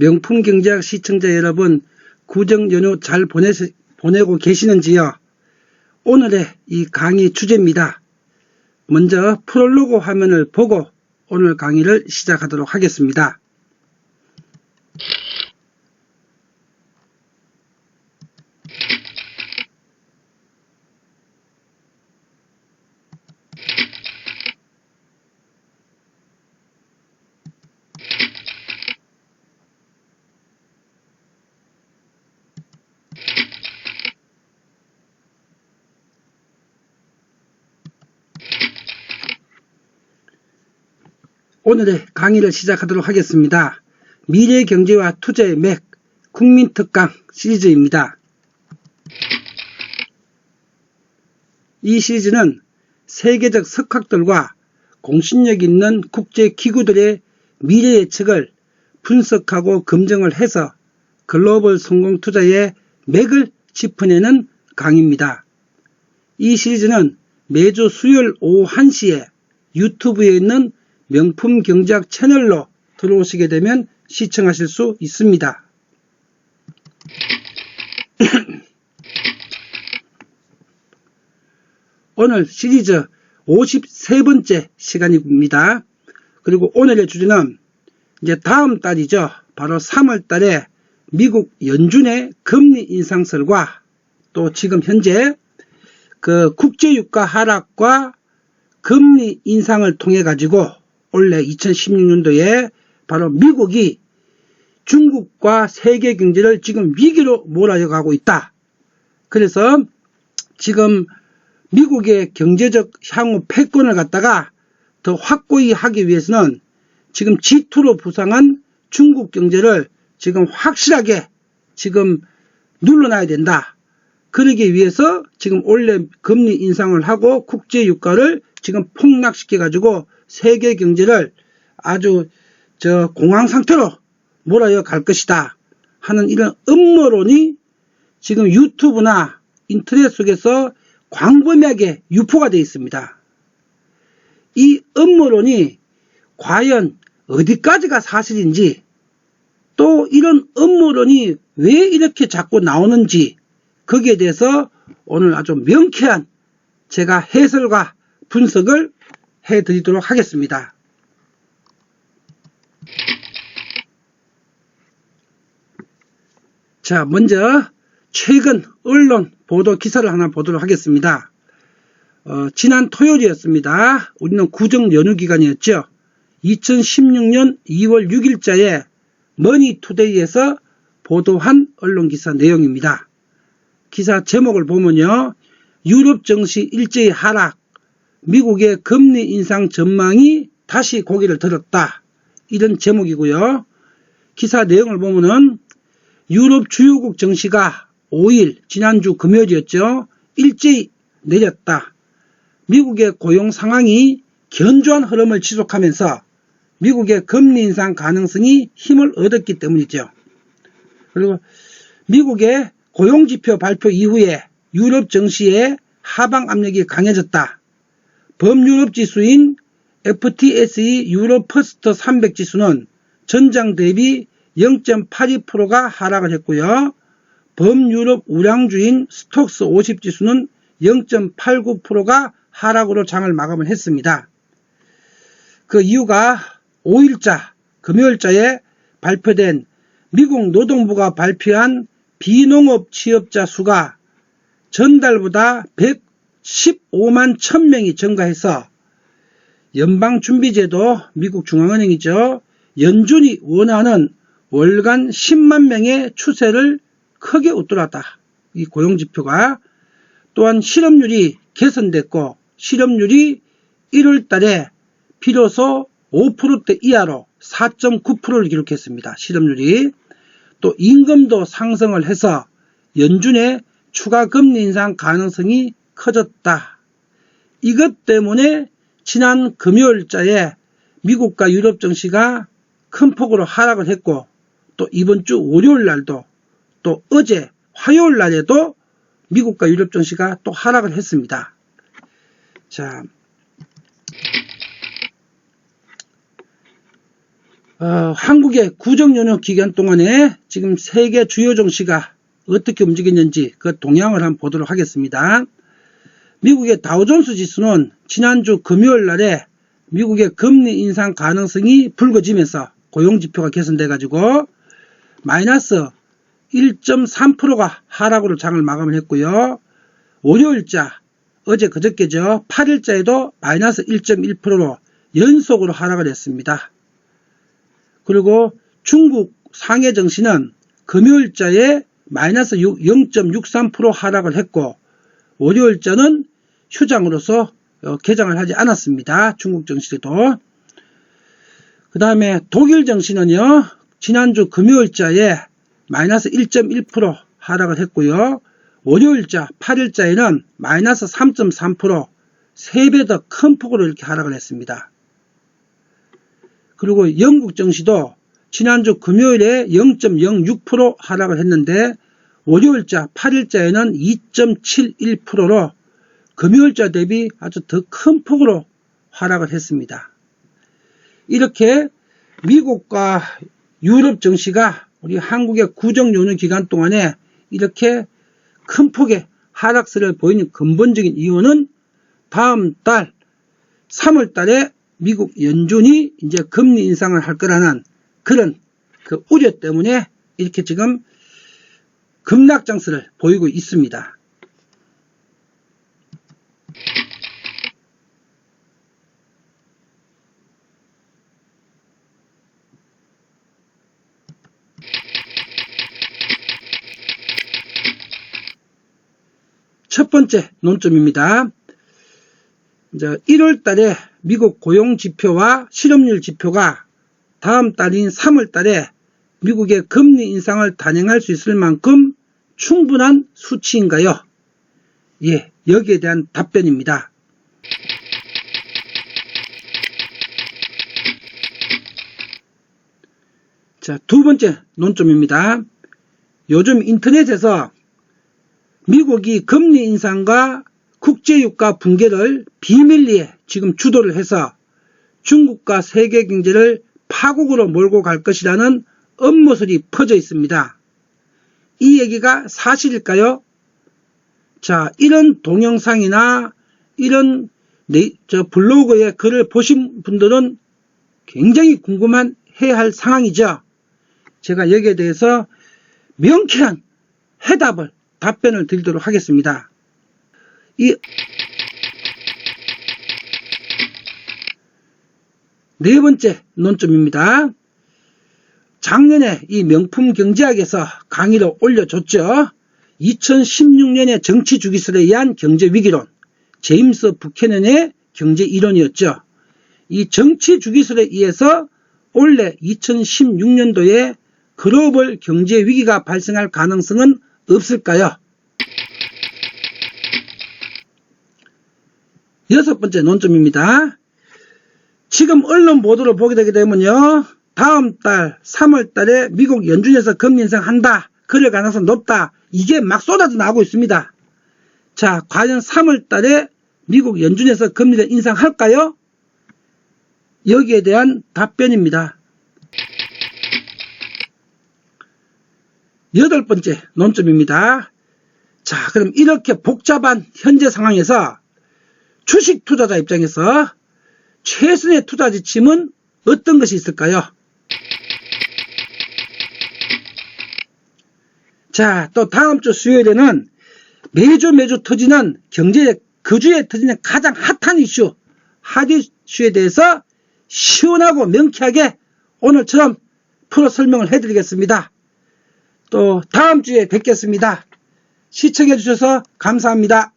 명품 경제학 시청자 여러분, 구정 연휴 잘 보내, 보내고 계시는지요? 오늘의 이 강의 주제입니다. 먼저 프롤로그 화면을 보고 오늘 강의를 시작하도록 하겠습니다. 오늘의 강의를 시작하도록 하겠습니다. 미래 경제와 투자의 맥 국민특강 시리즈입니다. 이 시리즈는 세계적 석학들과 공신력 있는 국제 기구들의 미래 예측을 분석하고 검증을 해서 글로벌 성공 투자의 맥을 짚어내는 강의입니다. 이 시리즈는 매주 수요일 오후 1시에 유튜브에 있는 명품 경제학 채널로 들어오시게 되면 시청하실 수 있습니다. 오늘 시리즈 53번째 시간입니다. 그리고 오늘의 주제는 이제 다음 달이죠. 바로 3월 달에 미국 연준의 금리 인상설과 또 지금 현재 그 국제유가 하락과 금리 인상을 통해 가지고 올해 2016년도에 바로 미국이 중국과 세계 경제를 지금 위기로 몰아가고 있다. 그래서 지금 미국의 경제적 향후 패권을 갖다가 더 확고히 하기 위해서는 지금 G2로 부상한 중국 경제를 지금 확실하게 지금 눌러놔야 된다. 그러기 위해서 지금 올해 금리 인상을 하고 국제 유가를 지금 폭락시켜 가지고 세계 경제를 아주 저 공황 상태로 몰아여 갈 것이다 하는 이런 음모론이 지금 유튜브나 인터넷 속에서 광범위하게 유포가 되어 있습니다. 이 음모론이 과연 어디까지가 사실인지 또 이런 음모론이 왜 이렇게 자꾸 나오는지 거기에 대해서 오늘 아주 명쾌한 제가 해설과 분석을 해드리도록 하겠습니다. 자, 먼저 최근 언론 보도 기사를 하나 보도록 하겠습니다. 어, 지난 토요일이었습니다. 우리는 구정 연휴 기간이었죠. 2016년 2월 6일자에 머니투데이에서 보도한 언론 기사 내용입니다. 기사 제목을 보면요. 유럽 증시 일제히 하락, 미국의 금리 인상 전망이 다시 고개를 들었다. 이런 제목이고요. 기사 내용을 보면은 유럽 주요국 증시가 5일 지난주 금요일이었죠. 일제히 내렸다. 미국의 고용 상황이 견조한 흐름을 지속하면서 미국의 금리 인상 가능성이 힘을 얻었기 때문이죠. 그리고 미국의 고용지표 발표 이후에 유럽 증시의 하방 압력이 강해졌다. 범유럽 지수인 FTSE 유로 퍼스트 300 지수는 전장 대비 0.82%가 하락을 했고요. 범유럽 우량주인 스톡스 50 지수는 0.89%가 하락으로 장을 마감을 했습니다. 그 이유가 5일자 금요일자에 발표된 미국 노동부가 발표한 비농업 취업자 수가 전달보다 100 15만 1000명이 증가해서 연방준비제도 미국 중앙은행이죠. 연준이 원하는 월간 10만 명의 추세를 크게 웃돌았다. 이 고용지표가 또한 실업률이 개선됐고 실업률이 1월 달에 비로소 5%대 이하로 4.9%를 기록했습니다. 실업률이 또 임금도 상승을 해서 연준의 추가 금리 인상 가능성이 커졌다. 이것 때문에 지난 금요일자에 미국과 유럽 증시가 큰 폭으로 하락을 했고 또 이번 주 월요일 날도 또 어제 화요일 날에도 미국과 유럽 증시가 또 하락을 했습니다. 자, 어, 한국의 구정연휴 기간 동안에 지금 세계 주요 증시가 어떻게 움직였는지 그 동향을 한번 보도록 하겠습니다. 미국의 다우존스 지수는 지난주 금요일 날에 미국의 금리 인상 가능성이 불거지면서 고용지표가 개선돼 가지고 마이너스 1.3%가 하락으로 장을 마감을 했고요. 월요일자 어제 그저께죠. 8일자에도 마이너스 1.1%로 연속으로 하락을 했습니다. 그리고 중국 상해 정시는 금요일자에 마이너스 0.63% 하락을 했고 월요일자는 휴장으로서 어, 개장을 하지 않았습니다. 중국 정시도. 그 다음에 독일 정시는요. 지난주 금요일자에 마이너스 1.1% 하락을 했고요. 월요일자 8일자에는 마이너스 3.3% 3배 더 큰 폭으로 이렇게 하락을 했습니다. 그리고 영국 정시도 지난주 금요일에 0.06% 하락을 했는데 월요일자 8일자에는 2.71%로 금요일자 대비 아주 더 큰 폭으로 하락을 했습니다. 이렇게 미국과 유럽 정시가 우리 한국의 구정 연휴 기간 동안에 이렇게 큰 폭의 하락세를 보이는 근본적인 이유는 다음 달 3월 달에 미국 연준이 이제 금리 인상을 할 거라는 그런 그 우려 때문에 이렇게 지금 급락 장세를 보이고 있습니다. 첫 번째 논점입니다. 이제 1월 달에 미국 고용 지표와 실업률 지표가 다음 달인 3월 달에 미국의 금리 인상을 단행할 수 있을 만큼 충분한 수치인가요? 예, 여기에 대한 답변입니다. 자, 두 번째 논점입니다. 요즘 인터넷에서 미국이 금리 인상과 국제유가 붕괴를 비밀리에 지금 주도를 해서 중국과 세계 경제를 파국으로 몰고 갈 것이라는 음모설이 퍼져 있습니다. 이 얘기가 사실일까요? 자, 이런 동영상이나 이런 네, 저 블로그의 글을 보신 분들은 굉장히 궁금한 해야 할 상황이죠. 제가 여기에 대해서 명쾌한 해답을 답변을 드리도록 하겠습니다. 이 네 번째 논점입니다. 작년에 이 명품 경제학에서 강의를 올려줬죠. 2016년의 정치 주기설에 의한 경제 위기론, 제임스 부캐넌의 경제 이론이었죠. 이 정치 주기설에 의해서 올해 2016년도에 글로벌 경제 위기가 발생할 가능성은 없을까요? 여섯 번째 논점입니다. 지금 언론 보도를 보게 되게 되면요. 다음 달 3월 달에 미국 연준에서 금리 인상한다. 그럴 가능성 높다. 이게 막 쏟아져 나오고 있습니다. 자, 과연 3월 달에 미국 연준에서 금리를 인상할까요? 여기에 대한 답변입니다. 여덟 번째 논점입니다. 자, 그럼 이렇게 복잡한 현재 상황에서 주식 투자자 입장에서 최선의 투자 지침은 어떤 것이 있을까요? 자, 또 다음 주 수요일에는 매주 매주 터지는 경제, 그 주에 터지는 가장 핫한 이슈, 핫 이슈에 대해서 시원하고 명쾌하게 오늘처럼 풀어 설명을 해드리겠습니다. 또 다음 주에 뵙겠습니다. 시청해 주셔서 감사합니다.